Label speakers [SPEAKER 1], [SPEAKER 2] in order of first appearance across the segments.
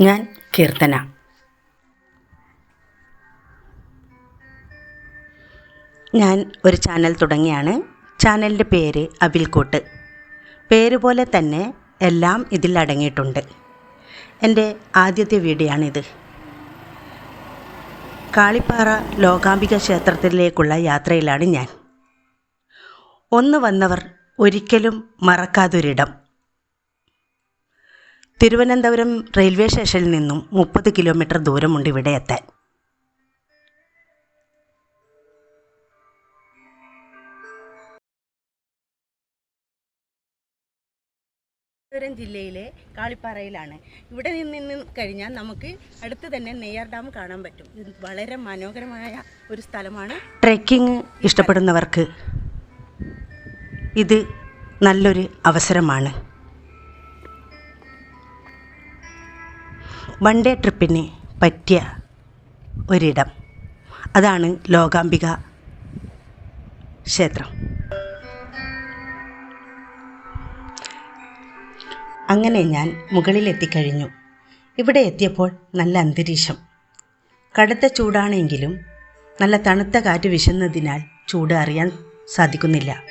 [SPEAKER 1] ഞാൻ കീർത്തന. ഞാൻ ഒരു ചാനൽ തുടങ്ങിയാണ്. ചാനലിന്റെ പേര് അവിൽക്കൂട്ട്. പേര് പോലെ തന്നെ എല്ലാം ഇതിൽ അടങ്ങിയിട്ടുണ്ട്. എന്റെ ആദ്യത്തെ വീഡിയോയാണിത്. കാളിപ്പാറ ലോകാംബിക ക്ഷേത്രത്തിലേക്കുള്ള യാത്രയിലാണ് ഞാൻ. ഒന്ന് വന്നവർ ഒരിക്കലും മറക്കാതൊരിടം. തിരുവനന്തപുരം റെയിൽവേ സ്റ്റേഷനിൽ നിന്നും മുപ്പത് കിലോമീറ്റർ ദൂരമുണ്ട് ഇവിടെ എത്താൻ. തിരുവനന്തപുരം ജില്ലയിലെ കാളിപ്പാറയിലാണ്. ഇവിടെ നിന്ന് കഴിഞ്ഞാൽ നമുക്ക് അടുത്ത് തന്നെ നെയ്യാർ ഡാം കാണാൻ പറ്റും. ഇത് വളരെ മനോഹരമായ ഒരു സ്ഥലമാണ്. ട്രെക്കിംഗ് ഇഷ്ടപ്പെടുന്നവർക്ക് ഇത് നല്ലൊരു അവസരമാണ്. വൺ ഡേ ട്രിപ്പിന് പറ്റിയ ഒരിടം. അതാണ് ലോകാംബിക ക്ഷേത്രം. അങ്ങനെ ഞാൻ മുകളിലെത്തിക്കഴിഞ്ഞു. ഇവിടെ എത്തിയപ്പോൾ നല്ല അന്തരീക്ഷം. കടുത്ത ചൂടാണെങ്കിലും നല്ല തണുത്ത കാറ്റ് വീശുന്നതിനാൽ ചൂട് അറിയാൻ സാധിക്കുന്നില്ല.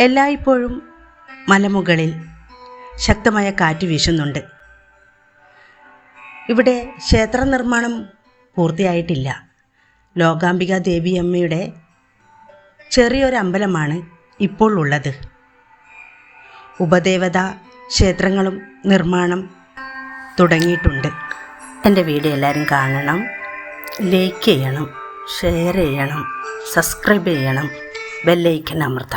[SPEAKER 1] എല്ലായ്പ്പോഴും മലമുകളിൽ ശക്തമായ കാറ്റ് വീശുന്നുണ്ട്. ഇവിടെ ക്ഷേത്ര നിർമ്മാണം പൂർത്തിയായിട്ടില്ല. ലോകാംബിക ദേവിയമ്മയുടെ ചെറിയൊരമ്പലമാണ് ഇപ്പോൾ ഉള്ളത്. ഉപദേവത ക്ഷേത്രങ്ങളും നിർമ്മാണം തുടങ്ങിയിട്ടുണ്ട്. എന്റെ വീഡിയോ എല്ലാവരും കാണണം ലൈക്ക് ചെയ്യണം ഷെയർ ചെയ്യണം സബ്സ്ക്രൈബ് ചെയ്യണം ബെല്ലൈക്കൻ അമർത്തണം.